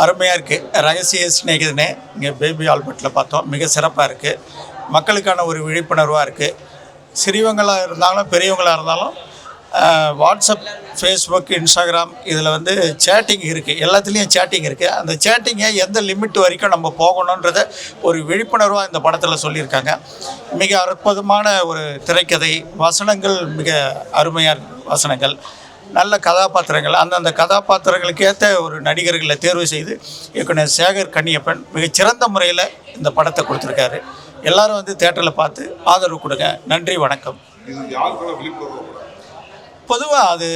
அருமையாக இருக்குது ரகசிய சிநேகிதனே இங்கே பேபி ஆல்பர்ட்டில் பார்த்தோம். மிக சிறப்பாக இருக்குது மக்களுக்கான ஒரு விழிப்புணர்வாக இருக்குது சிறியவங்களாக இருந்தாலும் பெரியவங்களாக இருந்தாலும் வாட்ஸ்அப் ஃபேஸ்புக் இன்ஸ்டாகிராம் இதில் வந்து சேட்டிங் இருக்குது எல்லாத்துலேயும் சேட்டிங் இருக்குது அந்த சேட்டிங்கை எந்த லிமிட் வரைக்கும் நம்ம போகணுன்றத ஒரு விழிப்புணர்வாக இந்த படத்தில் சொல்லியிருக்காங்க. மிக அற்புதமான ஒரு திரைக்கதை. வசனங்கள் மிக அருமையான வசனங்கள். நல்ல கதாபாத்திரங்கள் அந்தந்த கதாபாத்திரங்களுக்கு ஏற்ற ஒரு நடிகர்களை தேர்வு செய்து இயக்குனர் சேகர் கன்னியப்பன் மிகச்சிறந்த முறையில் இந்த படத்தை கொடுத்துருக்காரு. எல்லாரும் வந்து தேட்டரில் பார்த்து ஆதரவு கொடுங்க. நன்றி வணக்கம். பொதுவாக அது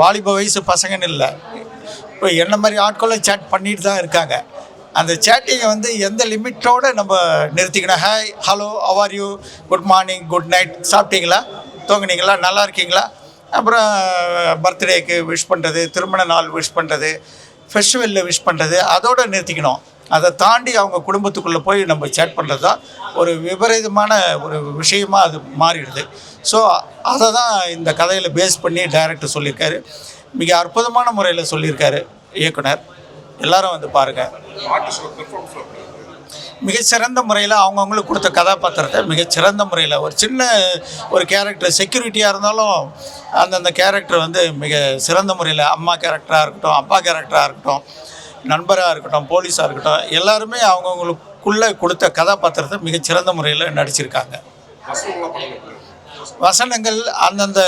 வாலிப வயசு பசங்கன்னு இல்லை. இப்போ என்ன மாதிரி ஆட்களும் சேட் பண்ணிட்டு தான் இருக்காங்க. அந்த சேட்டிங்கை வந்து எந்த லிமிட்டோடு நம்ம நிறுத்திக்கணும்? Hi hello are you good morning good night சாப்பிட்டீங்களா? தூங்குனீங்களா? நல்லா இருக்கீங்களா? அப்புறம் பர்த்டேக்கு விஷ் பண்ணுறது திருமண நாள் விஷ் பண்ணுறது ஃபெஸ்டிவலில் விஷ் பண்ணுறது அதோடு நிறுத்திக்கணும். அதை தாண்டி அவங்க குடும்பத்துக்குள்ளே போய் நம்ம சேட் பண்ணுறது தான் ஒரு விபரீதமான ஒரு விஷயமா அது மாறிடுது. ஸோ அதை தான் இந்த கதையில் பேஸ் பண்ணி டைரக்டர் சொல்லியிருக்காரு. மிக அற்புதமான முறையில் சொல்லியிருக்காரு இயக்குனர். எல்லாரும் வந்து பாருங்கள் ஆர்டிஸ்டோட பெர்ஃபார்மன்ஸ் அப்படி இருக்கு மிகச்சிறந்த முறையில் அவங்கவுங்களுக்கு கொடுத்த கதாபாத்திரத்தை மிகச்சிறந்த முறையில் ஒரு சின்ன ஒரு கேரக்டர் செக்யூரிட்டியாக இருந்தாலும் அந்தந்த கேரக்டர் வந்து மிக சிறந்த முறையில் அம்மா கேரக்டராக இருக்கட்டும் அப்பா கேரக்டராக இருக்கட்டும் நண்பராக இருக்கட்டும் போலீஸாக இருக்கட்டும் எல்லாருமே அவங்கவுங்களுக்குள்ளே கொடுத்த கதாபாத்திரத்தை மிகச்சிறந்த முறையில் நடிச்சிருக்காங்க. வசனங்கள் அந்தந்த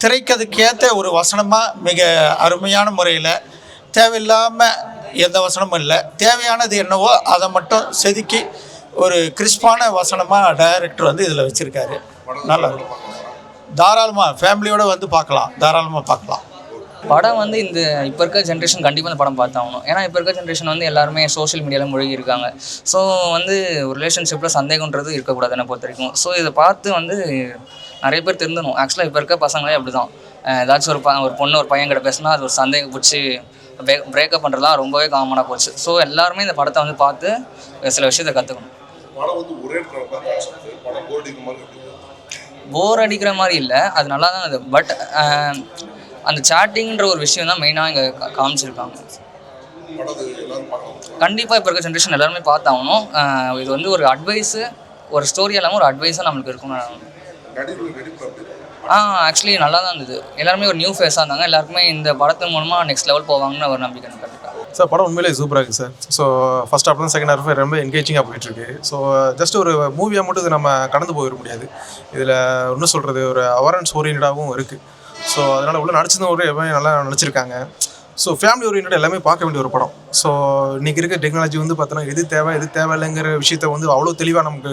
திரைக்கதுக்கேற்ற ஒரு வசனமாக மிக அருமையான முறையில் தேவையில்லாமல் எந்த வசனமும் இல்லை. தேவையானது என்னவோ அதை மட்டும் செதுக்கி ஒரு கிறிஸ்பான வசனமாக டைரக்டர் வந்து இதில் வச்சுருக்காரு. நல்லா தாராளமாக ஃபேமிலியோடு வந்து பார்க்கலாம். தாராளமாக பார்க்கலாம். படம் வந்து இந்த இப்போ இருக்க ஜென்ரேஷன் கண்டிப்பாக இந்த படம் பார்த்தாகணும் ஏன்னா இப்போ இருக்க ஜென்ரேஷன் வந்து எல்லாருமே சோஷியல் மீடியாவில் மூழ்கி இருக்காங்க. ஸோ வந்து ஒரு ரிலேஷன்ஷிப்பில் சந்தேகன்றது இருக்கக்கூடாது என்னை பொறுத்த வரைக்கும். ஸோ இதை பார்த்து வந்து நிறைய பேர் திருந்தணும். ஆக்சுவலாக இப்போ இருக்க பசங்களே அப்படி தான் ஏதாச்சும் ஒரு ப ஒரு பொண்ணு ஒரு பையன் கிட்ட பேசினா அது ஒரு சந்தேகம் பிடிச்சி பிரேக்கப் பண்ணுறதுலாம் ரொம்பவே காமனாக போச்சு. ஸோ எல்லாருமே இந்த படத்தை வந்து பார்த்து சில விஷயத்தை கற்றுக்கணும் போர் அடிக்கிற மாதிரி இல்லை. அது நல்லா தான் இது பட் அந்த சாட்டிங்ன்ற ஒரு விஷயம் தான் மெயினாக இங்கே காமிச்சிருக்காங்க. கண்டிப்பாக இப்போ இருக்க ஜென்ரேஷன் எல்லாருமே பார்த்தாகணும். இது வந்து ஒரு அட்வைஸு ஒரு ஸ்டோரி இல்லாமல் ஒரு அட்வைஸாக நம்மளுக்கு இருக்கும்னு ஆ ஆக்சுவலி நல்லா தான் இருந்தது. எல்லாருமே ஒரு நியூ ஃபேஸாக இருந்தாங்க. எல்லாருக்குமே இந்த படத்தின் மூலமாக நெக்ஸ்ட் லெவல் போவாங்கன்னு ஒரு நம்பிக்கை எனக்கு கண்டிப்பாக சார் படம் உண்மையிலே சூப்பராக இருக்குது sir so first half second half ரொம்ப என்கேஜிங்காக போயிட்டுருக்கு ஸோ ஜஸ்ட் ஒரு மூவியாக மட்டும் இது நம்ம கடந்து போயிட முடியாது. இதில் ஒன்றும் சொல்கிறது ஒரு அவேர்னஸ் ஓரியன்டாகவும் இருக்குது ஸோ அதனால் உள்ள நடிச்சதும் எல்லாமே நல்லா நடிச்சிருக்காங்க. ஸோ ஃபேமிலி ஓரியன்ட் எல்லாமே பார்க்க வேண்டிய ஒரு படம். ஸோ இன்றைக்கி இருக்க டெக்னாலஜி வந்து பார்த்தோன்னா எது தேவை எது தேவையில்லைங்கிற விஷயத்த வந்து அவ்வளோ தெளிவாக நமக்கு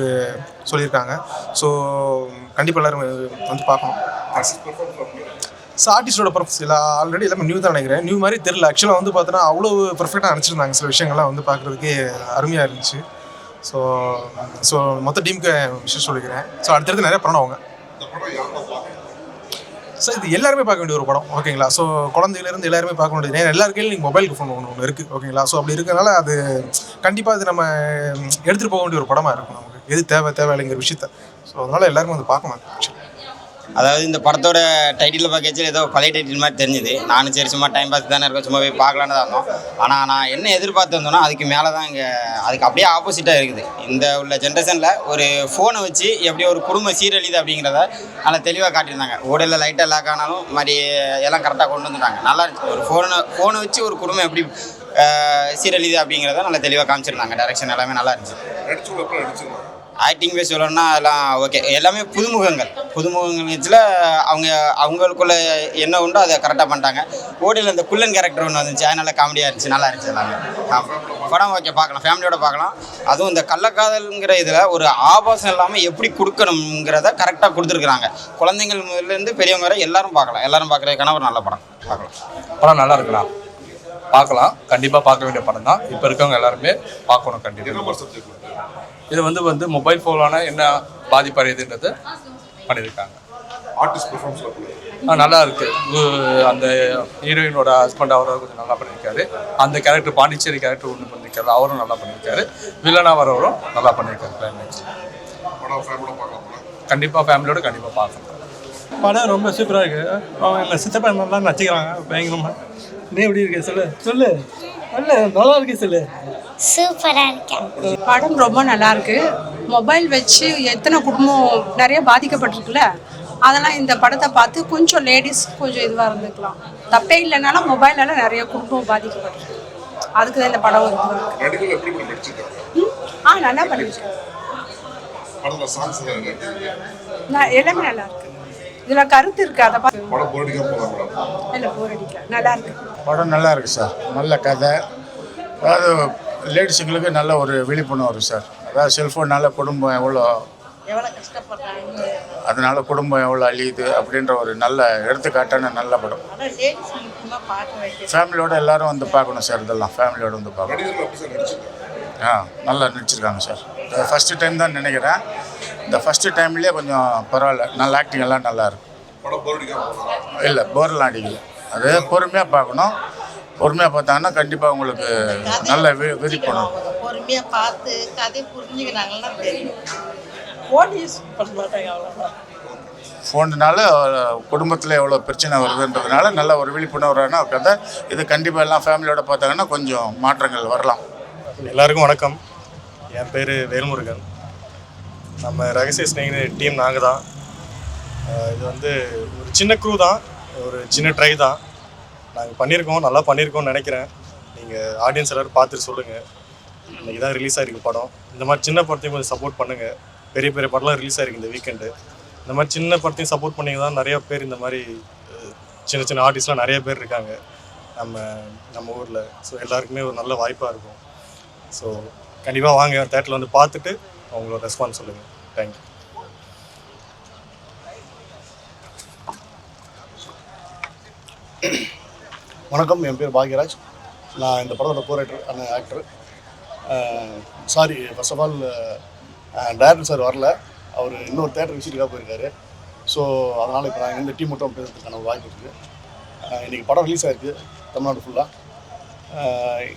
சொல்லியிருக்காங்க. ஸோ கண்டிப்பாக எல்லோரும் வந்து பார்க்கணும். ஸோ ஆர்டிஸ்டோட பர்ஃபெக்ட் இல்லை ஆல்ரெடி எல்லாமே நியூ தான் நினைக்கிறேன். நியூ மாதிரி தெரியல. ஆக்சுவலாக வந்து பார்த்தோன்னா அவ்வளோ பர்ஃபெக்டாக நினச்சிருந்தாங்க சில விஷயங்கள்லாம் வந்து பார்க்குறதுக்கே அருமையாக இருந்துச்சு. ஸோ ஸோ மொத்த டீமுக்கு விஷயம் சொல்லிக்கிறேன். ஸோ அடுத்தடுத்து நிறைய படம் அவங்க இந்த படம் யாரெல்லாம் பார்க்கலாம் ஸோ இது எல்லாருமே பார்க்க வேண்டிய ஒரு படம் ஓகேங்களா ஸோ குழந்தையிலேருந்து எல்லாருமே பார்க்க வேண்டியது. ஏன்னா எல்லார் கையிலும் நீங்கள் மொபைல் ஃபோன் ஒன்று ஒன்று இருக்குது ஓகேங்களா ஸோ அப்படி இருக்கிறனால அது கண்டிப்பாக அது நம்ம எடுத்துகிட்டு போக வேண்டிய ஒரு படமாக இருக்கும் நமக்கு. எது தேவை தேவையில்லைங்கிற விஷயத்த. ஸோ அதனால் எல்லாருமே வந்து பார்க்கணும் ஆக்சுவலி அதாவது இந்த படத்தோட டைட்டில் பார்க்கச்சு ஏதோ பழைய டைட்டில் மாதிரி தெரிஞ்சுது. நானும் சரி சும்மா டைம் பாஸ் தானே இருக்கும் சும்மா போய் பார்க்கலான்னு தான் இருந்தோம். ஆனால் நான் என்ன எதிர்பார்த்து வந்தோன்னா அதுக்கு மேலே தான் இங்கே அதுக்கு அப்படியே ஆப்போசிட்டாக இருக்குது. இந்த உள்ள ஜென்ரேஷனில் ஒரு ஃபோனை வச்சு எப்படி ஒரு குடும்ப சீரழிது அப்படிங்கிறத நல்லா தெளிவாக காட்டியிருந்தாங்க. ஓடலில் லைட்டாக லாக் ஆனாலும் மாதிரி எல்லாம் கரெக்டாக கொண்டு வந்துட்டாங்க. நல்லா இருந்துச்சு. ஒரு ஃபோனை ஃபோனை வச்சு ஒரு குடும்பம் எப்படி சீரழிது அப்படிங்கிறத நல்லா தெளிவாக காமிச்சிருந்தாங்க. டேரெக்ஷன் எல்லாமே நல்லா இருந்துச்சு. ஆக்டிங் பேஸ் சொல்லணும்னா எல்லாம் ஓகே எல்லாமே புதுமுகங்கள். புதுமுகங்கள் அவங்க அவங்களுக்குள்ள என்ன உண்டோ அதை கரெக்டாக பண்ணிட்டாங்க. ஓடியில் இந்த குள்ளன் கேரக்டர் ஒன்று வந்துச்சு. அது நல்லா காமெடியாக இருந்துச்சு நல்லா இருந்துச்சு எல்லாமே. படம் ஓகே பார்க்கலாம். ஃபேமிலியோட பார்க்கலாம். அதுவும் இந்த கள்ளக்காதல்ங்கிற இதில் ஒரு ஆபாசம் இல்லாமல் எப்படி கொடுக்கணுங்கிறத கரெக்டாக கொடுத்துருக்குறாங்க. குழந்தைங்கள் முதல்லேருந்து பெரியவங்க வரை எல்லாரும் பார்க்கலாம். எல்லாரும் பார்க்குறதுக்கான ஒரு நல்ல படம். பார்க்கலாம். படம் நல்லா இருக்குண்ணா பார்க்கலாம். கண்டிப்பாக பார்க்க வேண்டிய படம் தான் இப்போ இருக்கவங்க எல்லாருமே பார்க்கணும் கண்டிப்பாக இது வந்து வந்து மொபைல் ஃபோனால என்ன பாதிப்படையுதுன்றது பண்ணியிருக்காங்க. ஆர்டிஸ்ட் பெர்ஃபார்மன்ஸ் அப்படி இருக்கு ஆ, நல்லா இருக்கு. உ- அந்த ஹீரோயினோட ஹஸ்பண்ட் அவரை கொஞ்சம் நல்லா பண்ணியிருக்காரு. அந்த கேரக்டர் பாண்டிச்சேரி கேரக்டர் ஒன்று பண்ணியிருக்காரு. அவரும் நல்லா பண்ணியிருக்காரு. வில்லனா வரவரும் நல்லா பண்ணியிருக்காரு கிளைமேக்ஸ் பார்க்கலாம் கண்டிப்பாக ஃபேமிலியோட கண்டிப்பாக பார்க்கணும் படம் ரொம்ப சூப்பராக இருக்குது அவங்க சித்தப்பா நல்லா நடிச்சுக்கிறாங்க பயங்கரமாக நீ எப்படி இருக்க? சொல்லு. சொல்லு. சொல்லு. நல்லா இருக்கு சொல்லு. சூப்பராக இருக்கேன். படம் ரொம்ப நல்லா இருக்கு. மொபைல் வச்சு எத்தனை குடும்பம் நிறைய பாதிக்கப்பட்டிருக்குல்ல அதெல்லாம் இந்த படத்தை பார்த்து கொஞ்சம் லேடிஸ் கொஞ்சம் இதுவாக இருந்துக்கலாம். தப்பே இல்லைனாலும் மொபைலால நிறைய குடும்பம் பாதிக்கப்பட்டிருக்கு. அதுக்கு தான் இந்த படம் வந்து ஆ நல்லா பண்ணிருக்கேன் படத்துல சாங்ஸ் எல்லாம் எப்படி இருக்கு? நான் எல்லாமே நல்லா இருக்கு. இதில் கருத்து இருக்கு அதை இல்லை போர் அடிக்கல. நல்லா இருக்கு. படம் நல்லா இருக்குது சார் நல்ல கதை. அதாவது லேடிஸுங்களுக்கு நல்ல ஒரு விழிப்புணர்வு சார் அதாவது செல்ஃபோனால் குடும்பம் எவ்வளோ அதனால குடும்பம் எவ்வளோ அழியுது அப்படின்ற ஒரு நல்ல எடுத்துக்காட்டான நல்ல படம். ஃபேமிலியோட எல்லாரும் வந்து பார்க்கணும் சார் இதெல்லாம். ஃபேமிலியோட வந்து பார்க்கணும். ஆ நல்லா நடிச்சிருக்காங்க சார் ஃபஸ்ட்டு டைம் தான் நினைக்கிறேன். இந்த ஃபஸ்ட்டு டைம்லேயே கொஞ்சம் பரவாயில்ல. நல்ல ஆக்டிங் எல்லாம் நல்லா இருக்கு படம் போர் அடிக்காம போகலாம் இல்லை போர்லாம் அடிக்கல. அது பொறுமையாக பார்க்கணும். பொறுமையாக பார்த்தாங்கன்னா கண்டிப்பாக உங்களுக்கு நல்ல வி விழிப்புணர்வு பொறுமையாக பார்த்து கதை புரிஞ்சுக்கிறாங்கன்னா தெரியும். ஃபோனுனால குடும்பத்தில் எவ்வளோ பிரச்சனை வருதுன்றதுனால நல்ல ஒரு விழிப்புணர்வான கதை இது கண்டிப்பாக எல்லாம் ஃபேமிலியோட பார்த்தாங்கன்னா கொஞ்சம் மாற்றங்கள் வரலாம். எல்லாருக்கும் வணக்கம். என் பேர் வேல்முருகன். நம்ம ரகசிய ஸ்நேகித டீம் நாங்கள் தான். இது வந்து ஒரு சின்ன க்ரூ தான் ஒரு சின்ன ட்ரை தான். நாங்கள் பண்ணியிருக்கோம் நல்லா பண்ணியிருக்கோம்னு நினைக்கிறேன். நீங்கள் ஆடியன்ஸ் எல்லோரும் பார்த்துட்டு சொல்லுங்கள் இன்றைக்கி தான் ரிலீஸ் ஆகிருக்கு படம். இந்த மாதிரி சின்ன படத்தையும் கொஞ்சம் சப்போர்ட் பண்ணுங்கள் பெரிய பெரிய படம்லாம் ரிலீஸ் ஆகிருக்கு இந்த வீக்கெண்டு இந்த மாதிரி சின்ன படத்தையும் சப்போர்ட் பண்ணிங்க தான் நிறையா பேர் இந்த மாதிரி சின்ன சின்ன ஆர்டிஸ்ட்லாம் நிறைய பேர் இருக்காங்க. நம்ம நம்ம ஊரில். ஸோ எல்லாருக்குமே ஒரு நல்ல வாய்ப்பாக இருக்கும். ஸோ கண்டிப்பாக வாங்க. தேட்டரில் வந்து பார்த்துட்டு அவங்களோட ரெஸ்பான்ஸ் சொல்லுங்கள் தேங்க்யூ வணக்கம் என் பேர் பாக்யராஜ். நான் இந்த படத்தோட கோரேட்டர் அந்த actor sorry first of all director sir வரல. அவர் இன்னொரு தேட்டர் விசிட்டுக்காக போயிருக்காரு. ஸோ அதனால் இப்போ நான் இந்த டீம் மட்டும் பேசுறதுக்கான வாய்ப்பு இருக்குது இன்றைக்கி படம் ரிலீஸ் ஆயிருக்கு தமிழ்நாடு ஃபுல்லாக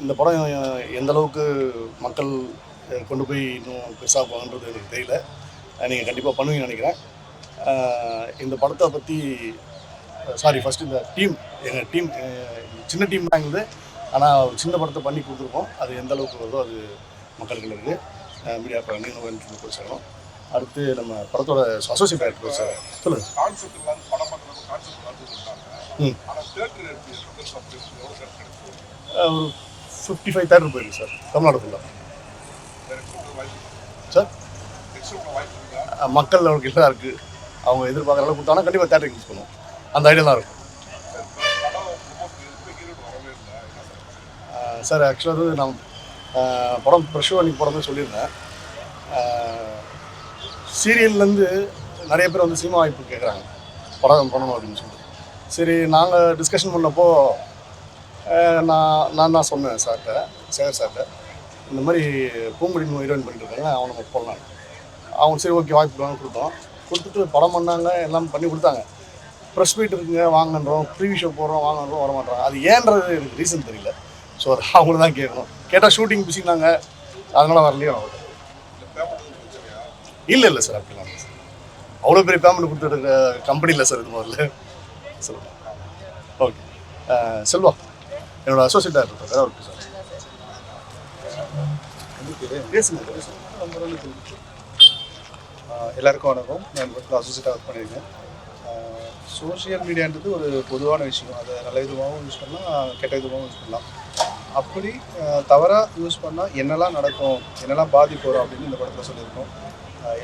இந்த படம் எந்த அளவுக்கு மக்கள் கொண்டு போய் இன்னும் பெருசாக போகன்றது எனக்கு தெரியல. நீங்கள் கண்டிப்பாக பண்ணுவீங்கன்னு நினைக்கிறேன். இந்த படத்தை பற்றி சாரி ஃபஸ்ட்டு இந்த டீம் எங்கள் டீம் சின்ன டீம் தான் எங்களுது. ஆனால் ஒரு சின்ன படத்தை பண்ணி கொடுத்துருக்கோம். அது எந்த அளவுக்கு வருதோ அது மக்களுக்கு இருக்குது மீடியா நீங்கள் போய் சேரும் அடுத்து நம்ம படத்தோட அசோசியேட் டைரக்டர் சேரும் சொல்லுங்கள் ஒரு ஃபிஃப்டி ஃபைவ் தேட்டர் போயிருக்கு சார் தமிழ்நாடு ஃபுல்லாக சார் மக்கள் அவருக்கு எல்லாம் இருக்குது அவங்க எதிர்பார்க்குற அளவுக்கு கொடுத்தாங்கன்னா கண்டிப்பாக தேட்டருக்கு யூஸ் பண்ணுவோம். அந்த ஐடியா தான் இருக்கும். சார் ஆக்சுவலாக வந்து நான் படம் ப்ரெஷ் அன்றைக்கி படம் சொல்லியிருந்தேன். சீரியல்லேருந்து நிறைய பேர் வந்து சினிமா வாய்ப்பு கேட்குறாங்க படம் பண்ணணும் அப்படின்னு சொல்லிட்டு. சரி நாங்கள் டிஸ்கஷன் பண்ணப்போ நான் நான் தான் சொன்னேன் சார்கிட்ட சேகர் சார்கிட்ட இந்த மாதிரி பூங்குடின்னு ஹீரோயின் பண்ணிட்டு இருக்காங்க அவனை நம்ம போடலாம் அவங்க சரி ஓகே வாய்ப்பு வாங்க கொடுத்தோம். கொடுத்துட்டு படம் பண்ணாங்க எல்லாம் பண்ணி கொடுத்தாங்க. ப்ரெஸ் மீட் இருக்குங்க வாங்கன்றோம். ப்ரீவி ஷோ போடுறோம் வாங்கன்றோம் வர மாட்டாங்க அது ஏன்றது எனக்கு ரீசன் தெரியல. ஸோ அது அவங்கள தான் கேட்கணும். கேட்டால் ஷூட்டிங் பிஸினாங்க அதனால் வரலையும் இல்லை இல்லை சார் அப்படிலாம் இல்லை சார் அவ்வளோ பெரிய பேமெண்ட் கொடுத்துட்டு கம்பெனி இல்லை சார் இது முதல்ல. சொல்லுங்கள் ஓகே செல்வா என்னோட அசோசியேட்டாக டேரக்டர் வேறு சார் பேசுங்க எல்லாருக்கும் வணக்கம். நான் இந்த ஒர்க் பண்ணியிருக்கேன். சோஷியல் மீடியான்றது ஒரு பொதுவான விஷயம். அதை நல்ல விதமாகவும் யூஸ் பண்ணலாம் கெட்ட விதமாகவும் யூஸ் பண்ணலாம். அப்படி தவறாக யூஸ் பண்ணால் என்னெல்லாம் நடக்கும் என்னெல்லாம் பாதிப்பு வரும் அப்படின்னு இந்த படத்தில் சொல்லியிருக்கோம்.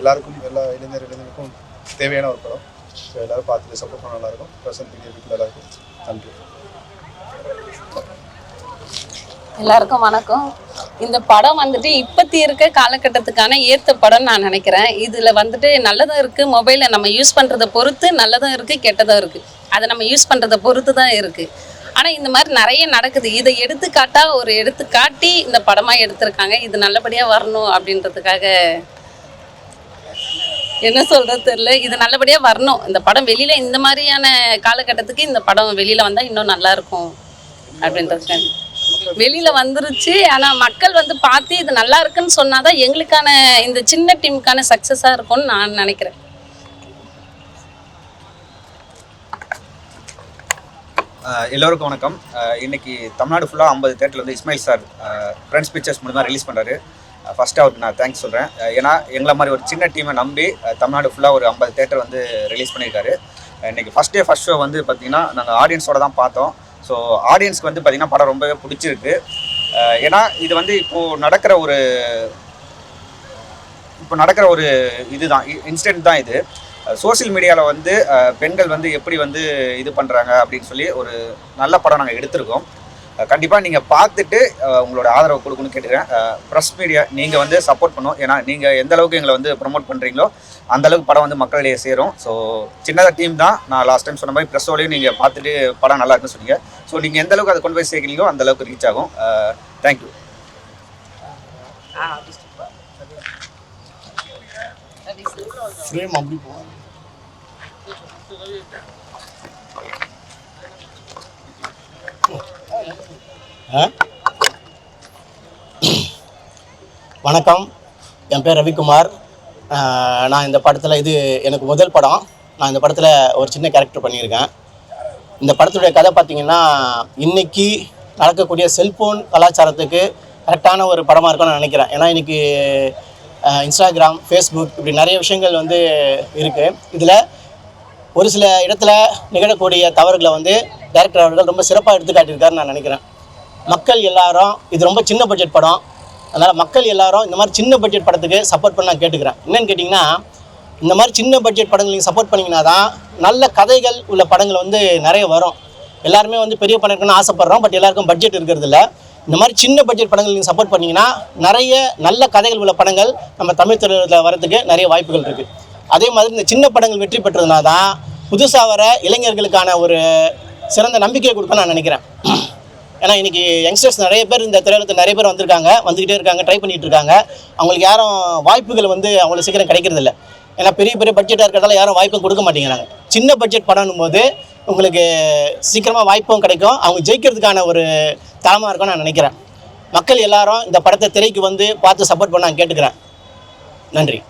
எல்லாருக்கும் எல்லா இளைஞர் இளைஞருக்கும் தேவையான ஒரு படம். ஸோ எல்லோரும் பார்த்துட்டு சப்போர்ட் பண்ண நல்லாயிருக்கும். ப்ரெசன்ட் மீடியா பீப்புள் எல்லாருக்கும் நன்றி எல்லாருக்கும் வணக்கம். இந்த படம் வந்துட்டு இப்பத்தி இருக்க காலகட்டத்துக்கான ஏற்ற படம் நான் நினைக்கிறேன். இதில் வந்துட்டு நல்லதும் இருக்குது மொபைலை நம்ம யூஸ் பண்ணுறத பொறுத்து நல்லதும் இருக்குது கெட்டதும் இருக்குது அதை நம்ம யூஸ் பண்ணுறத பொறுத்து தான் இருக்குது ஆனால் இந்த மாதிரி நிறைய நடக்குது. இதை எடுத்துக்காட்டா ஒரு எடுத்துக்காட்டி இந்த படமாக எடுத்திருக்காங்க. இது நல்லபடியாக வரணும் அப்படின்றதுக்காக என்ன சொல்கிறது தெரியல. இது நல்லபடியாக வரணும். இந்த படம் வெளியில் இந்த மாதிரியான காலகட்டத்துக்கு இந்த படம் வெளியில் வந்தால் இன்னும் நல்லா இருக்கும் வெளியில் வந்துருச்சு. ஆனால் மக்கள் வந்து பார்த்து இது நல்லா இருக்குன்னு சொன்னாதான் எங்களுக்கான இந்த சின்ன டீமுக்கான சக்ஸஸாக இருக்கும்னு நான் நினைக்கிறேன். எல்லோருக்கும் வணக்கம். இன்னைக்கு தமிழ்நாடு ஃபுல்லாக ஐம்பது தேட்டரில் வந்து இஸ்மாயில் சார் ஃப்ரெண்ட்ஸ் பிக்சர்ஸ் மூலமாக ரிலீஸ் பண்ணுறாரு ஃபஸ்ட்டு அவருக்கு நான் தேங்க்ஸ் சொல்கிறேன் ஏன்னா எங்களை மாதிரி ஒரு சின்ன டீமை நம்பி தமிழ்நாடு ஃபுல்லாக ஒரு ஐம்பது தேட்டர் வந்து ரிலீஸ் பண்ணியிருக்காரு. இன்றைக்கி ஃபஸ்ட் டே ஃபஸ்ட் ஷோ வந்து பார்த்திங்கன்னா நாங்கள் ஆடியன்ஸோட தான் பார்த்தோம். ஸோ ஆடியன்ஸ்க்கு வந்து பார்த்திங்கன்னா படம் ரொம்பவே பிடிச்சிருக்கு. ஏன்னா இது வந்து இப்போது நடக்கிற ஒரு இப்போ நடக்கிற ஒரு இதுதான். இன்சிடென்ட் தான் இது. சோஷியல் மீடியாவில் வந்து பெண்கள் வந்து எப்படி வந்து இது பண்ணுறாங்க அப்படின்னு சொல்லி ஒரு நல்ல படம் நாங்கள் எடுத்திருக்கோம். கண்டிப்பாக நீங்கள் பார்த்துட்டு உங்களோட ஆதரவு கொடுக்கணும்னு கேட்டுக்கிறேன் ப்ரெஸ் மீடியா நீங்கள் வந்து சப்போர்ட் பண்ணும் ஏன்னா நீங்கள் எந்த அளவுக்கு எங்களை வந்து ப்ரொமோட் பண்ணுறீங்களோ அந்த அளவுக்கு படம் வந்து மக்களிடையே சேரும் ஸோ சின்னதாக டீம் தான் நான் லாஸ்ட் டைம் சொன்ன மாதிரி ப்ரெஸ்ஸோடையும் நீங்கள் பார்த்துட்டு படம் நல்லா இருக்குன்னு சொன்னீங்க ஸோ நீங்கள் எந்த அளவுக்கு அதை கொண்டு போய் சேர்க்குறீங்களோ அந்த அளவுக்கு ரீச் ஆகும் தேங்க்யூ ஃப்ரேம் அப்படி போகும் வணக்கம். என் பேர் ரவிக்குமார். நான் இந்த படத்தில் இது எனக்கு முதல் படம். நான் இந்த படத்தில் ஒரு சின்ன கேரக்டர் பண்ணியிருக்கேன். இந்த படத்துடைய கதை பார்த்தீங்கன்னா இன்னைக்கு நடக்கக்கூடிய செல்ஃபோன் கலாச்சாரத்துக்கு கரெக்டான ஒரு படமாக இருக்கும்னு நான் நினைக்கிறேன். ஏன்னா இன்னைக்கு இன்ஸ்டாகிராம் ஃபேஸ்புக் இப்படி நிறைய விஷயங்கள் வந்து இருக்குது இதில் ஒரு சில இடத்துல நிகழக்கூடிய தவறுகளை வந்து டேரக்டர் அவர்கள் ரொம்ப சிறப்பாக எடுத்து காட்டியிருக்காருன்னு நான் நினைக்கிறேன். மக்கள் எல்லாரும் இது ரொம்ப சின்ன பட்ஜெட் படம். அதனால் மக்கள் எல்லாரும் இந்த மாதிரி சின்ன பட்ஜெட் படத்துக்கு சப்போர்ட் பண்ண நான் கேட்டுக்கிறேன். என்னென்னு கேட்டிங்கன்னா இந்த மாதிரி சின்ன பட்ஜெட் படங்கள் நீங்கள் சப்போர்ட் பண்ணிங்கன்னா தான் நல்ல கதைகள் உள்ள படங்கள் வந்து நிறைய வரும். எல்லாருமே வந்து பெரிய படம் இருக்குன்னு ஆசைப்பட்றோம். பட் எல்லாருக்கும் பட்ஜெட் இருக்கிறதில்ல. இந்த மாதிரி சின்ன பட்ஜெட் படங்கள் நீங்கள் சப்போர்ட் பண்ணிங்கன்னா நிறைய நல்ல கதைகள் உள்ள படங்கள் நம்ம தமிழ் திரையுலகில் வரதுக்கு நிறைய வாய்ப்புகள் இருக்குது அதே மாதிரி இந்த சின்ன படங்கள் வெற்றி பெற்றதுனால தான் புதுசாக வர இளைஞர்களுக்கான ஒரு சிறந்த நம்பிக்கையை கொடுப்பேன் நான் நினைக்கிறேன். ஏன்னா இன்னைக்கு யங்ஸ்டர்ஸ் நிறைய பேர் இந்த திரையுலகத்தில் நிறைய பேர் வந்திருக்காங்க. வந்துக்கிட்டே இருக்காங்க ட்ரை பண்ணிட்டு இருக்காங்க. அவங்களுக்கு யாரும் வாய்ப்புகள் வந்து அவ்வளோ சீக்கிரம் கிடைக்கிறது இல்ல. ஏன்னா பெரிய பெரிய பட்ஜெட்டாக இருக்கிறதால யாரும் வாய்ப்பும் கொடுக்க மாட்டேங்கிறாங்க. சின்ன பட்ஜெட் படம்னும் போது உங்களுக்கு சீக்கிரமாக வாய்ப்பும் கிடைக்கும். அவங்க ஜெயிக்கிறதுக்கான ஒரு தளமாக இருக்கும்னு நான் நினைக்கிறேன். மக்கள் எல்லாரும் இந்த படத்தை திரைக்கு வந்து பார்த்து சப்போர்ட் பண்ண நான் கேட்டுக்கிறேன். நன்றி.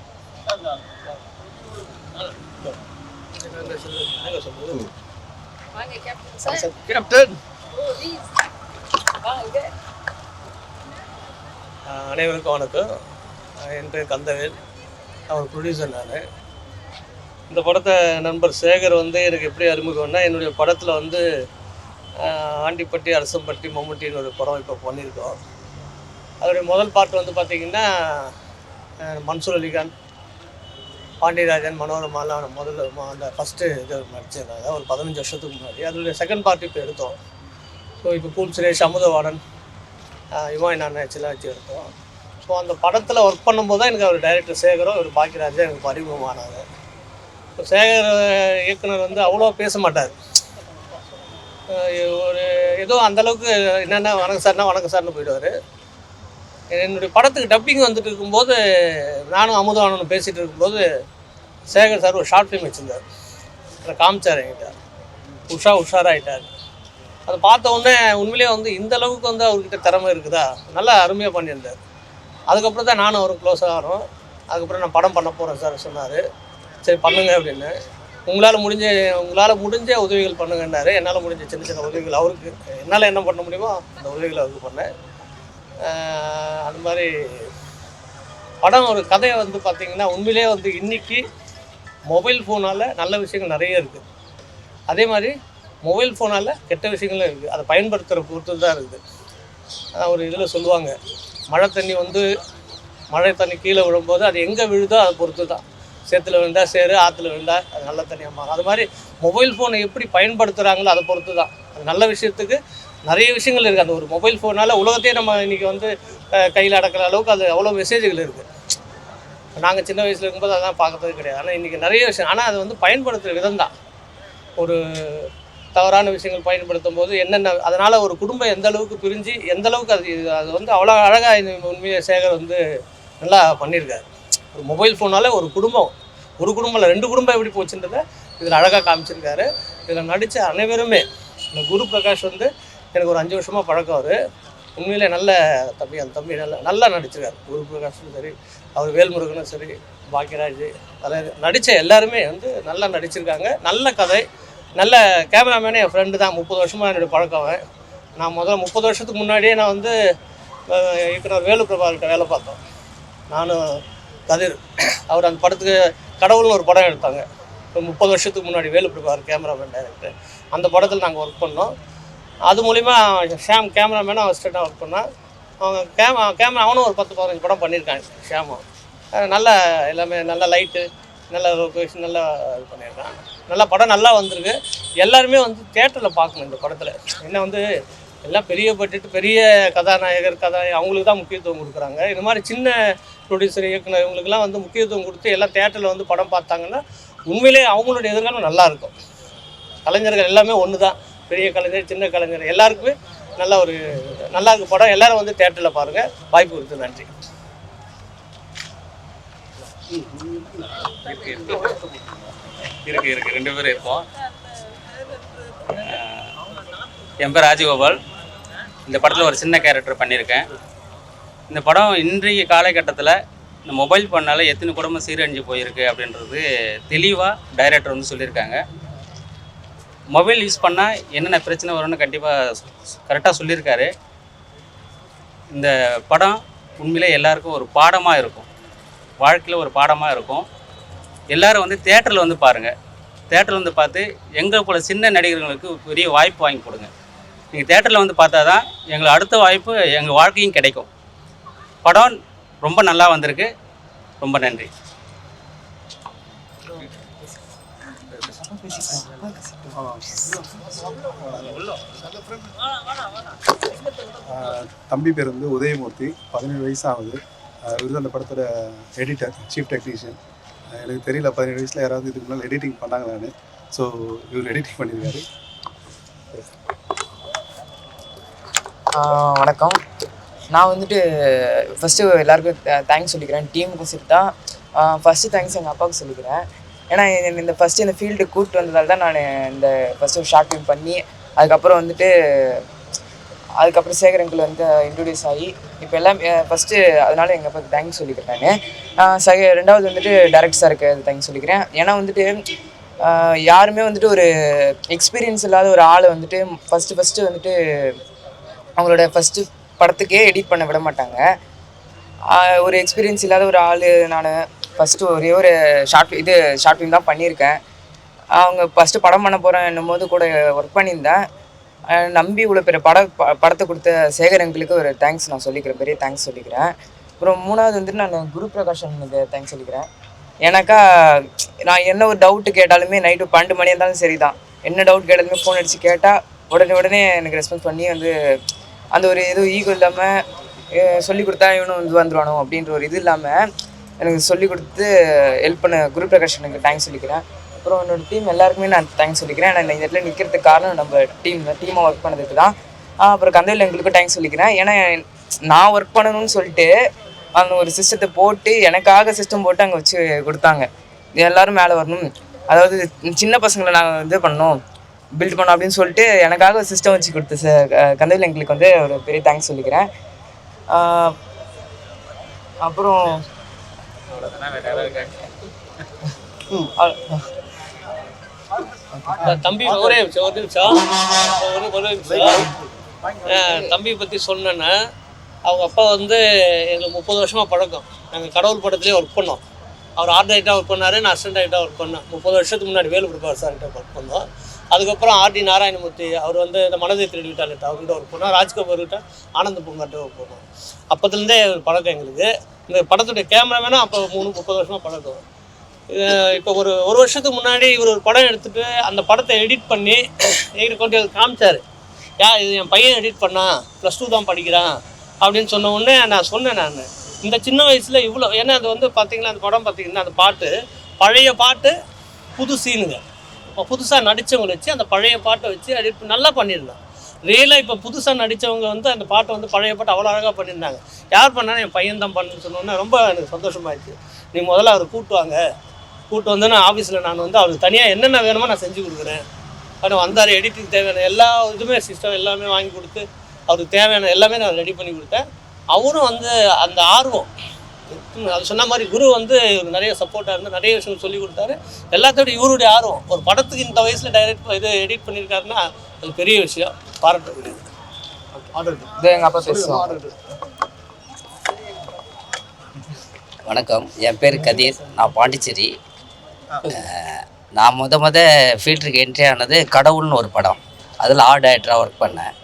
கேப்டன் அனைவருக்கும் வணக்கம். என் பேர் கந்தவேல். நான் ப்ரொடியூசர் நான். இந்த படத்தை நண்பர் சேகர் வந்து எனக்கு எப்படி அறிமுகம்னா என்னுடைய படத்தில் வந்து ஆண்டிப்பட்டி அரசம்பட்டி மம்முட்டின்னு ஒரு படம் இப்போ பண்ணியிருக்கோம் அதோடைய முதல் பாட்டு வந்து பார்த்திங்கன்னா மன்சூர் அலிகான் பாண்டியராஜன் மனோரமாலாம் முதல்ல அந்த ஃபஸ்ட்டு இது நடிச்சிருந்தாங்க. ஒரு பதினஞ்சு வருஷத்துக்கு முன்னாடி. அதோடைய செகண்ட் பார்ட் இப்போ எடுத்தோம். ஸோ இப்போ கூல் சுரேஷ் அமுதவாடன் இமாய் நான் ஆக்சுவலாக வச்சு ஸோ அந்த படத்தில் ஒர்க் பண்ணும்போது தான் எனக்கு அவர் டைரக்டர் சேகரும் ஒரு பாக்கியராஜா எனக்கு அறிமுகமானார் இப்போ சேகர் இயக்குனர் வந்து அவ்வளோ பேச மாட்டார். ஒரு ஏதோ அந்தளவுக்கு என்னென்ன வணக்கம் சார்னா வணக்கம் சார்னு போயிடுவார். என்னுடைய படத்துக்கு டப்பிங் வந்துட்டு இருக்கும்போது நானும் அமுதவானனும் பேசிகிட்டு இருக்கும்போது சேகர் சார் ஒரு ஷார்ட் ஃபிலிம் வச்சுருந்தார். காமிச்சார் என்கிட்ட. உஷா உஷாராகிட்டார் அதை பார்த்த உடனே உண்மையிலேயே வந்து இந்த அளவுக்கு வந்து அவர்கிட்ட திறமை இருக்குதா? நல்லா அருமையாக பண்ணியிருந்தார். அதுக்கப்புறம் தான் நானும் அவரும் க்ளோஸ் ஆகிறோம் அதுக்கப்புறம் நான் படம் பண்ண போகிறேன் சார் சொன்னார். சரி பண்ணுங்க அப்படின்னு. உங்களால் முடிஞ்ச உங்களால் முடிஞ்ச உதவிகள் பண்ணுங்கன்னாரு. என்னால் முடிஞ்ச சின்ன சின்ன உதவிகள் அவருக்கு என்னால் என்ன பண்ண முடியுமோ அந்த உதவிகளை அவருக்கு பண்ணேன். அது மாதிரி படம் ஒரு கதையை வந்து பார்த்திங்கன்னா உண்மையிலேயே வந்து இன்னைக்கு மொபைல் ஃபோனால் நல்ல விஷயங்கள் நிறைய இருக்குது அதே மாதிரி மொபைல் ஃபோனால் கெட்ட விஷயங்களும் இருக்குது அதை பயன்படுத்துகிற பொறுத்து தான் இருக்குது. அதான் ஒரு இதில் சொல்லுவாங்க. மழை தண்ணி வந்து மழை தண்ணி கீழே விழும்போது அது எங்கே விழுதோ அதை பொறுத்து தான் சேத்துல விழுந்தா சேரு ஆற்றுல விழுந்தா அது நல்ல தண்ணியாக மாறும். அது மாதிரி மொபைல் ஃபோனை எப்படி பயன்படுத்துகிறாங்களோ அதை பொறுத்து தான் அது நல்ல விஷயத்துக்கு நிறைய விஷயங்கள் இருக்குது அந்த ஒரு மொபைல் ஃபோனால் உலகத்தையே நம்ம இன்றைக்கி வந்து கையில் அடக்கிற அளவுக்கு அது அவ்வளோ மெசேஜ்கள் இருக்குது நாங்கள் சின்ன வயசில் இருக்கும்போது அதெல்லாம் பார்க்கறது கிடையாது. ஆனால் இன்றைக்கி நிறைய விஷயம். ஆனால் அது வந்து பயன்படுத்துகிற விதம் தான் ஒரு தவறான விஷயங்கள் பயன்படுத்தும் போது என்னென்ன அதனால் ஒரு குடும்பம் எந்த அளவுக்கு பிரிஞ்சு எந்த அளவுக்கு அது அது வந்து அவ்வளோ அழகாக இந்த உண்மையை சேகர் வந்து நல்லா பண்ணியிருக்காரு. ஒரு மொபைல் ஃபோனால் ஒரு குடும்பம் ஒரு குடும்பம் இல்லை ரெண்டு குடும்பம் எப்படி போச்சுன்றதை இதில் அழகாக காமிச்சிருக்காரு. இதில் நடித்த அனைவருமே இந்த குரு பிரகாஷ் வந்து எனக்கு ஒரு அஞ்சு வருஷமாக பழக்கம் அவர். உண்மையிலே நல்ல தம்பி அந்த தம்பி நல்ல நல்லா நடிச்சிருக்காரு. குரு பிரகாஷும் சரி அவர் வேல்முருகனும் சரி பாக்யராஜ் அதில் நடித்த எல்லாருமே வந்து நல்லா நடிச்சிருக்காங்க. நல்ல கதை நல்ல கேமராமேனே என் ஃப்ரெண்டு தான். முப்பது வருஷமாக என்னுடைய பழக்கம் அவன். நான் முதல்ல முப்பது வருஷத்துக்கு முன்னாடியே நான் வந்து அஹ், இயக்குனர் வேலு பிரபாகிட்ட வேலை பார்த்தோம். நானும் கதிர். அவர் அந்த படத்துக்கு கடவுள்னு ஒரு படம் எடுத்தாங்க. இப்போ முப்பது வருஷத்துக்கு முன்னாடி வேலு பிரபாகர் கேமராமேன் டைரக்டர் அந்த படத்தில் நாங்கள் ஒர்க் பண்ணோம். அது மூலிமா ஷாம் கேமராமேனும் அசிஸ்டண்ட்டாக ஒர்க் பண்ணான். அவங்க கேமரா கேமரா அவனும் ஒரு பத்து பதினஞ்சு படம் பண்ணியிருக்காங்க ஷாமும். நல்ல எல்லாமே நல்ல லைட்டு நல்ல லொக்கேஷன் நல்லா இது பண்ணியிருக்கான். நல்லா படம் நல்லா வந்திருக்கு. எல்லாருமே வந்து தேட்டரில் பார்க்கணும் இந்த படத்தில். என்ன வந்து எல்லாம் பெரிய பட்ஜெட் பெரிய கதாநாயகர் கதா அவங்களுக்கு தான் முக்கியத்துவம் கொடுக்குறாங்க. இந்த மாதிரி சின்ன ப்ரொடியூசர் இயக்குனர் இவங்களுக்குலாம் வந்து முக்கியத்துவம் கொடுத்து எல்லாம் தேட்டரில் வந்து படம் பார்த்தாங்கன்னா உண்மையிலே அவங்களுடைய எதிர்காலம் நல்லா இருக்கும். கலைஞர்கள் எல்லாமே ஒன்று தான் பெரிய கலைஞர் சின்ன கலைஞர் எல்லாருக்குமே நல்ல ஒரு நல்லா இருக்கு படம். எல்லாரும் வந்து தேட்டரில் பாருங்கள் வாய்ப்பு கொடுத்து நன்றி. இருக்கு இருக்கு. இருக்கு ரெண்டு பேரும் இருப்போம் என் பேர் ராஜகோபால். இந்த படத்தில் ஒரு சின்ன கேரக்டர் பண்ணியிருக்கேன். இந்த படம் இன்றைய காலகட்டத்தில் இந்த மொபைல் பண்ணால எத்தனை குடும்பம் சீரழிஞ்சு போயிருக்கு அப்படின்றது தெளிவாக டைரக்டர் வந்து சொல்லியிருக்காங்க. மொபைல் யூஸ் பண்ணால் என்னென்ன பிரச்சனை வரும்னு கண்டிப்பாக கரெக்டாக சொல்லியிருக்காரு. இந்த படம் உண்மையிலே எல்லாருக்கும் ஒரு பாடமாக இருக்கும். வாழ்க்கையில் ஒரு பாடமாக இருக்கும். எல்லாரும் வந்து தேட்டரில் வந்து பாருங்கள் தேட்டரில் வந்து பார்த்து எங்களை போல சின்ன நடிகர்களுக்கு பெரிய வாய்ப்பு வாங்கி கொடுங்க. நீங்கள் தேட்டரில் வந்து பார்த்தா தான் எங்களுக்கு அடுத்த வாய்ப்பு எங்கள் வாழ்க்கையும் கிடைக்கும். படம் ரொம்ப நல்லா வந்திருக்கு. ரொம்ப நன்றி. தம்பி பேர் வந்து உதயமூர்த்தி. பதினேழு வயசாகுது ஆகுது. இவர் அந்த படத்தோட எடிட்டர் சீஃப் டெக்னீஷியன் எனக்கு தெரியல பதினேழு வயசில் யாராவது இதுக்கு முன்னால் எடிட்டிங் பண்ணாங்களான்னு. ஸோ இவர் எடிட்டிங் பண்ணியிருக்காரு வணக்கம். நான் வந்துட்டு ஃபஸ்ட்டு எல்லாருக்கும் தேங்க்ஸ் சொல்லிக்கிறேன். டீமுக்கும் சரி தான் ஃபஸ்ட்டு தேங்க்ஸ் எங்கள் அப்பாவுக்கு சொல்லிக்கிறேன். ஏன்னா என்னை இந்த ஃபஸ்ட்டு இந்த ஃபீல்டு கூப்பிட்டு வந்ததால் தான் நான் இந்த ஃபஸ்ட்டு ஒரு ஷார்ட் ஃபிலிம் பண்ணி அதுக்கப்புறம் வந்துட்டு அதுக்கப்புறம் சேகர் வந்து இன்ட்ரடியூஸ் ஆகி இப்போ எல்லாம் ஃபஸ்ட்டு அதனால் எங்கள் அப்பா தேங்க்ஸ் சொல்லிக்கிறேன் நான். சக ரெண்டாவது வந்துட்டு டேரக்ட் சாருக்கு தேங்க்ஸ் சொல்லிக்கிறேன். ஏன்னா வந்துட்டு யாருமே வந்துட்டு ஒரு எக்ஸ்பீரியன்ஸ் இல்லாத ஒரு ஆளை வந்துட்டு ஃபஸ்ட்டு ஃபஸ்ட்டு வந்துட்டு அவங்களோட ஃபஸ்ட்டு படத்துக்கே எடிட் பண்ண விட மாட்டாங்க. ஒரு எக்ஸ்பீரியன்ஸ் இல்லாத ஒரு ஆள் நான் ஃபஸ்ட்டு ஒரே ஒரு ஷார்ட் இது ஷார்ட் ஃபிலிம் தான் பண்ணியிருக்கேன். அவங்க ஃபஸ்ட்டு படம் பண்ண போகிறேன் என்னும் போது கூட ஒர்க் பண்ணியிருந்தேன். நம்பி இவ்வளோ பெரிய பட ப- படத்தை கொடுத்த சேகர் அங்கிளுக்கு ஒரு தேங்க்ஸ் நான் சொல்லிக்கிறேன் பெரிய தேங்க்ஸ் சொல்லிக்கிறேன். அப்புறம் மூணாவது வந்துட்டு நான் குரு பிரகாஷனுக்கு தேங்க்ஸ் சொல்லிக்கிறேன். ஏன்னாக்கா நான் என்ன ஒரு டவுட்டு கேட்டாலுமே நைட்டு பன்னெண்டு மணி இருந்தாலும் சரி தான் என்ன டவுட் கேட்டாலுமே ஃபோன் அடித்து கேட்டால் உடனே உடனே எனக்கு ரெஸ்பான்ஸ் பண்ணி வந்து அந்த ஒரு எதுவும் ஈகோ இல்லாமல் சொல்லி கொடுத்தா இவனும் வந்து வந்துடுவானோ அப்படின்ற ஒரு இது இல்லாமல் எனக்கு சொல்லி கொடுத்து ஹெல்ப் பண்ண குரு பிரகாஷனுக்கு தேங்க்ஸ் சொல்லிக்கிறேன். அப்புறம் என்னோட டீம் எல்லாருக்குமே நான் தேங்க்ஸ் சொல்லிக்கிறேன். நான் இந்த இடத்துல நிற்கிறதுக்கு காரணம் நம்ம டீம் டீமாக ஒர்க் பண்ணதுக்கு தான். அப்புறம் கந்தவில் எங்களுக்கும் தேங்க்ஸ் சொல்லிக்கிறேன். ஏன்னா நான் ஒர்க் பண்ணணும்னு சொல்லிட்டு அந்த ஒரு சிஸ்டத்தை போட்டு எனக்காக சிஸ்டம் போட்டு அங்கே வச்சு கொடுத்தாங்க. எல்லாரும் மேலே வரணும். அதாவது சின்ன பசங்களை நாங்கள் இது பண்ணோம். பில்ட் பண்ணோம் அப்படின்னு சொல்லிட்டு எனக்காக சிஸ்டம் வச்சு கொடுத்த சார் கந்தவில் எங்களுக்கு வந்து ஒரு பெரிய தேங்க்ஸ் சொல்லிக்கிறேன். அப்புறம் தம்பி ஒரே நிமிஷம் ஒரு நிமிஷம். ஒரு ஒரு நிமிஷம். தம்பியை பற்றி சொன்னேன்னா அவங்க அப்பா வந்து எங்களுக்கு முப்பது வருஷமாக பழக்கம். நாங்கள் கடவுள் படத்துலேயே ஒர்க் பண்ணோம். அவர் ஆர்ட் ஒர்க் பண்ணார் நான் அசிஸ்டன்ட் ரைட்டாக ஒர்க் பண்ணேன். முப்பது வருஷத்துக்கு முன்னாடி வேலு சார்கிட்ட ஒர்க் பண்ணோம். அதுக்கப்புறம் ஆர்டி நாராயணமூர்த்தி அவர் வந்து இந்த மனதை திருடி அவர்கிட்ட ஒர்க் பண்ணோம். ராஜ்கபூர்கிட்ட ஆனந்த பூங்காட்ட ஒர்க் பண்ணோம். அப்போத்துலேருந்தே ஒரு பழக்கம் எங்களுக்கு. இந்த படத்துடைய கேமராமேனும் அப்போ மூணு முப்பது வருஷமாக பழக்கம். இப்போ ஒரு ஒரு வருஷத்துக்கு முன்னாடி இவர் ஒரு படம் எடுத்துட்டு அந்த படத்தை எடிட் பண்ணி எங்கிட்ட கொண்டு காமிச்சார். யா இது என் பையன் எடிட் பண்ணான் ப்ளஸ் டூ தான் படிக்கிறான் அப்படின்னு சொன்ன உடனே நான் சொன்னேன் நான். இந்த சின்ன வயசில் இவ்வளோ ஏன்னா அது வந்து பார்த்தீங்கன்னா அந்த படம் பார்த்தீங்கன்னா அந்த பாட்டு பழைய பாட்டு புது சீனுங்க இப்போ புதுசாக நடித்தவங்களை வச்சு அந்த பழைய பாட்டை வச்சு எடிட் நல்லா பண்ணியிருந்தான். ரியலாக இப்போ புதுசாக நடித்தவங்க வந்து அந்த பாட்டை வந்து பழைய பாட்டு அவ்வளோ அழகாக பண்ணியிருந்தாங்க. யார் பண்ணாலும் என் பையன் தான் பண்ணுன்னு சொன்னோன்னே ரொம்ப எனக்கு சந்தோஷமாயிடுச்சு. நீ முதல்ல அவர் கூட்டுவாங்க கூட்டு வந்து நான் ஆஃபீஸில் நான் வந்து அவருக்கு தனியாக என்னென்ன வேணுமோ நான் செஞ்சு கொடுக்குறேன். அவர் வந்தார் எடிட்டிங் தேவையான எல்லா இதுவுமே சிஸ்டம் எல்லாமே வாங்கி கொடுத்து அவருக்கு தேவையான எல்லாமே நான் ரெடி பண்ணி கொடுத்தேன். அவரும் வந்து அந்த ஆர்வம் அது சொன்ன மாதிரி குரு வந்து நிறைய சப்போர்ட்டாக இருந்து நிறைய விஷயம் சொல்லி கொடுத்தாரு. எல்லாத்தோட இவருடைய ஆர்வம் ஒரு படத்துக்கு இந்த வயசில் டைரக்ட் இது எடிட் பண்ணியிருக்காருன்னா அது பெரிய விஷயம் பாராட்டக்கூடியது. வணக்கம். என் பேர் கதிர். நான் பாண்டிச்சேரி. நான் முத முத ஃபீல்டருக்கு என்ட்ரி ஆனது கடவுள்னு ஒரு படம். அதில் ஆர்ட் டைரக்டராக ஒர்க் பண்ணேன்.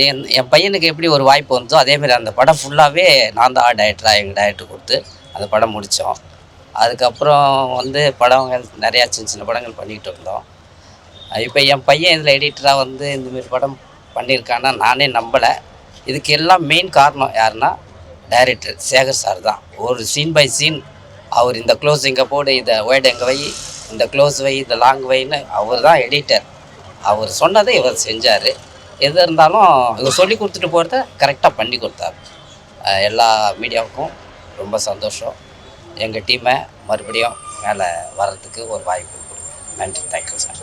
என் என் பையனுக்கு எப்படி ஒரு வாய்ப்பு வந்தோ அதேமாரி அந்த படம் ஃபுல்லாகவே நான் தான் ஆர்ட் டைரக்டராக எங்கள் டைரக்டர் கொடுத்து அந்த படம் முடித்தோம் அதுக்கப்புறம் வந்து படங்கள் நிறையா சின்ன சின்ன படங்கள் பண்ணிக்கிட்டு இருந்தோம். இப்போ என் பையன் இதில் எடிட்டராக வந்து இந்தமாரி படம் பண்ணியிருக்கான்னா நானே நம்பலை. இதுக்கு எல்லாம் மெயின் காரணம் யாருன்னா டைரக்டர் சேகர் சார் தான். ஒரு சீன் பை சீன் அவர் இந்த க்ளோஸ் இங்கே போடு இதை வேர்டு எங்கே வை இந்த க்ளோஸ் வை இந்த லாங் வைன்னு அவர் தான் எடிட்டர் அவர் சொன்னதை இவர் செஞ்சார். எது இருந்தாலும் இவர் சொல்லி கொடுத்துட்டு போகிறத கரெக்டாக பண்ணி கொடுத்தாரு. எல்லா மீடியாவுக்கும் ரொம்ப சந்தோஷம். எங்கள் டீமை மறுபடியும் மேலே வர்றதுக்கு ஒரு வாய்ப்பு கொடுங்க நன்றி தேங்க்யூ சார்